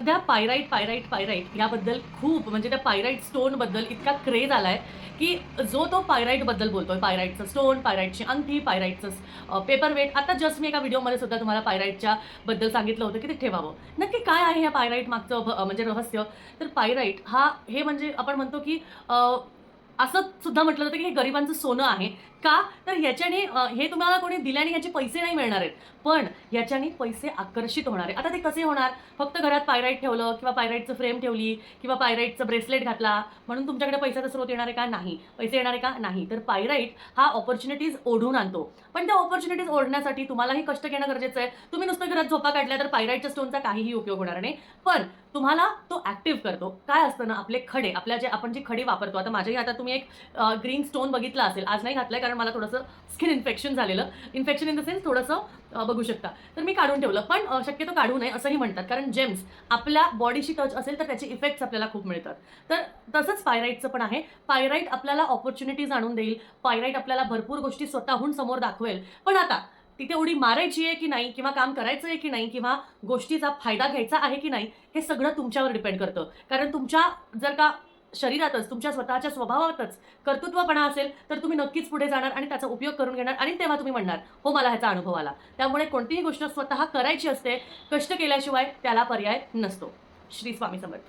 सध्या pyrite pyrite pyrite याबद्दल खूप म्हणजे त्या पायराईट स्टोनबद्दल इतका क्रेज आलाय की जो तो पायराईटबद्दल बोलतोय पायराईटचं स्टोन पायराईटची अंगठी पायराईटचं पेपर वेट आता जस्ट मी एका व्हिडिओमध्ये सुद्धा तुम्हाला पायराईटच्या बद्दल सांगितलं होतं की ते ठेवावं. नक्की काय आहे या पायराईट मागचं म्हणजे रहस्य? तर पायराईट हा हे म्हणजे आपण म्हणतो की असं सुद्धा म्हटलं जातं की हे गरिबांचं सोनं आहे. का? तर याच्याने हे तुम्हाला कोणी दिल्याने याचे पैसे नाही मिळणार आहेत. पण याच्याने पैसे आकर्षित होणार आहे आता ते कसे होणार? फक्त घरात पायराईट ठेवलं किंवा पायराईटचं फ्रेम ठेवली किंवा पायराईटचं ब्रेसलेट घातला म्हणून तुमच्याकडे पैशाचा स्रोत येणार आहे का? नाही. पैसे येणार आहे का? नाही. तर पायराईट हा ऑपॉर्च्युनिटीज ओढून आणतो. पण त्या ऑपॉर्च्युनिटीज ओढण्यासाठी तुम्हालाही कष्ट घेणं गरजेचं आहे. तुम्ही नुसतं घरात झोपा काढल्या तर पायराईटच्या स्टोनचा काहीही उपयोग होणार नाही. पण तुम्हाला तो ॲक्टिव्ह करतो. काय असतं ना आपले खडे आपल्या जे आपण जे खडे वापरतो आता माझ्याही आता तुम्ही एक ग्रीन स्टोन बघितला असेल. आज नाही घातलंय कारण मला थोडंसं स्किन इन्फेक्शन झालेलं. इन्फेक्शन इन द सेन्स थोडंसं बघू शकता. तर मी काढून ठेवलं. पण शक्यतो काढू नये असंही म्हणतात. कारण जेम्स आपल्या बॉडीशी टच असेल तर त्याचे इफेक्ट्स आपल्याला खूप मिळतात. तर तसंच पायराईटचं पण आहे. पायराईट आपल्याला ऑपॉर्च्युनिटीज आणून देईल. पायराईट आपल्याला भरपूर गोष्टी स्वतःहून समोर दाखवेल. पण आता तिथे उडी मारायची आहे की नाही किंवा काम करायचं आहे की नाही किंवा गोष्टीचा फायदा घ्यायचा आहे की नाही हे सगळं तुमच्यावर डिपेंड करतं. कारण तुमच्या जर का शरीरातच तुमच्या स्वतःच्या स्वभावातच कर्तृत्वपणा असेल तर तुम्ही नक्कीच पुढे जाणार आणि त्याचा उपयोग करून घेणार आणि तेव्हा तुम्ही म्हणणार हो मला ह्याचा अनुभव आला. त्यामुळे कोणतीही गोष्ट स्वतः करायची असते कष्ट केल्याशिवाय त्याला पर्याय नसतो. श्री स्वामी समर्थ.